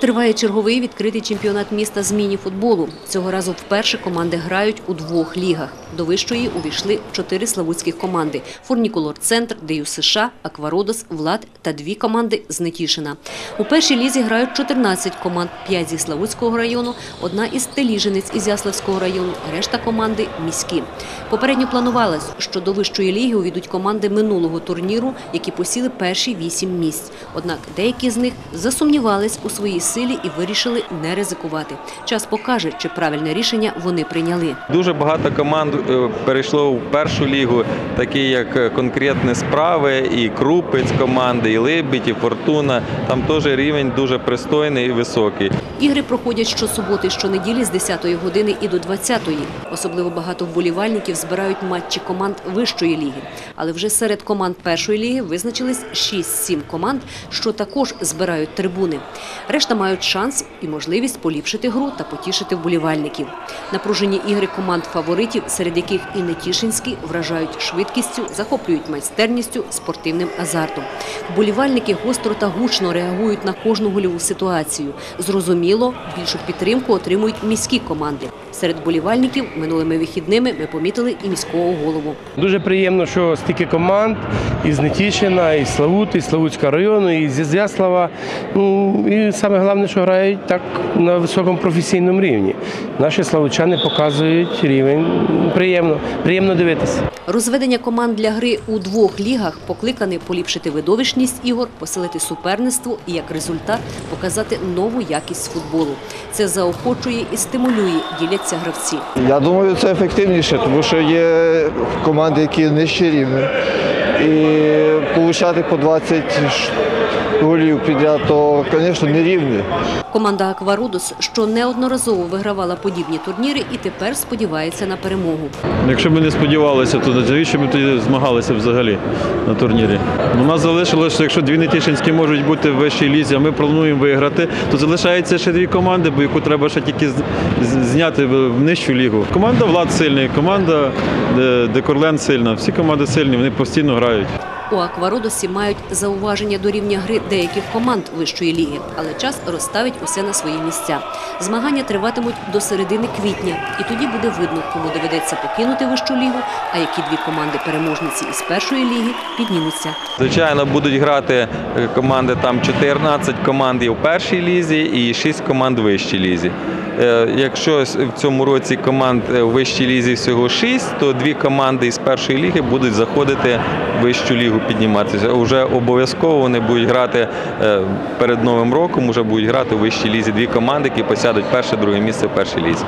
Триває черговий відкритий чемпіонат міста з міні-футболу. Цього разу вперше команди грають у двох лігах. До вищої увійшли чотири славутських команди – Фурнікулор-центр, Дею США, Аквародос, Влад та дві команди з Нетішина. У першій лізі грають 14 команд, 5 зі Славутського району, одна із Теліжинець із Яславського району, решта команди – міські. Попередньо планувалось, що до вищої ліги увійдуть команди минулого турніру, які посіли перші вісім місць. Однак деякі з них засумнівались у своїй силі і вирішили не ризикувати. Час покаже, чи правильне рішення вони прийняли. Дуже багато команд е, перейшло в першу лігу, такі як е, конкретні справи, і Крупець команди, і Либідь, і Фортуна. Там теж рівень дуже пристойний і високий. Ігри проходять щосуботи щонеділі з 10-ї години і до 20-ї. Особливо багато вболівальників збирають матчі команд вищої ліги. Але вже серед команд першої ліги визначились 6-7 команд, що також збирають трибуни. Решта мають шанс і можливість поліпшити гру та потішити вболівальників. Напружені ігри команд фаворитів, серед яких і Нетішинський, вражають швидкістю, захоплюють майстерністю, спортивним азартом. Вболівальники гостро та гучно реагують на кожну гольову ситуацію. Зрозуміло, більшу підтримку отримують міські команди. Серед вболівальників минулими вихідними ми помітили і міського голову. Дуже приємно, що стільки команд із Нетішина, із Славути, із Славутського району, із Зязяслава. Ну, і саме головне, що грають так на високому професійному рівні. Наші славучани показують рівень. Приємно, приємно дивитися. Розведення команд для гри у двох лігах покликане поліпшити видовищність ігор, посилити суперництво і як результат показати нову якість футболу. Це заохочує і стимулює, діляться гравці. Я думаю, це ефективніше, тому що є команди, які нижче рівні. І получати по 20 ш- голів підряд, то, звісно, не рівні. Команда Акварудос, що неодноразово вигравала подібні турніри, і тепер сподівається на перемогу. Якщо ми не сподівалися, то навіщо ми тоді змагалися взагалі на турнірі? У нас залишилося, що якщо дві Нетішинські можуть бути в вищій лізі, а ми плануємо виграти, то залишається ще дві команди, бо яку треба ще тільки зняти в нижчу лігу. Команда Влад сильний, команда е, Декорлен сильна. Всі команди сильні, вони постійно грають. У Аквародосі мають зауваження до рівня гри деяких команд вищої ліги, але час розставить усе на свої місця. Змагання триватимуть до середини квітня, і тоді буде видно, кому доведеться покинути вищу лігу, а які дві команди переможниці із першої ліги піднімуться. Звичайно, будуть грати е, команди там 14 команд є в першій лізі і 6 команд в вищій лізі. Е, Якщо в цьому році команд е, в вищій лізі всього 6, то дві команди із першої ліги будуть заходити в вищу лігу підніматися. Уже обов'язково вони будуть грати перед Новим роком, вже будуть грати в вищій лізі дві команди, які посядуть перше, друге місце в першій лізі.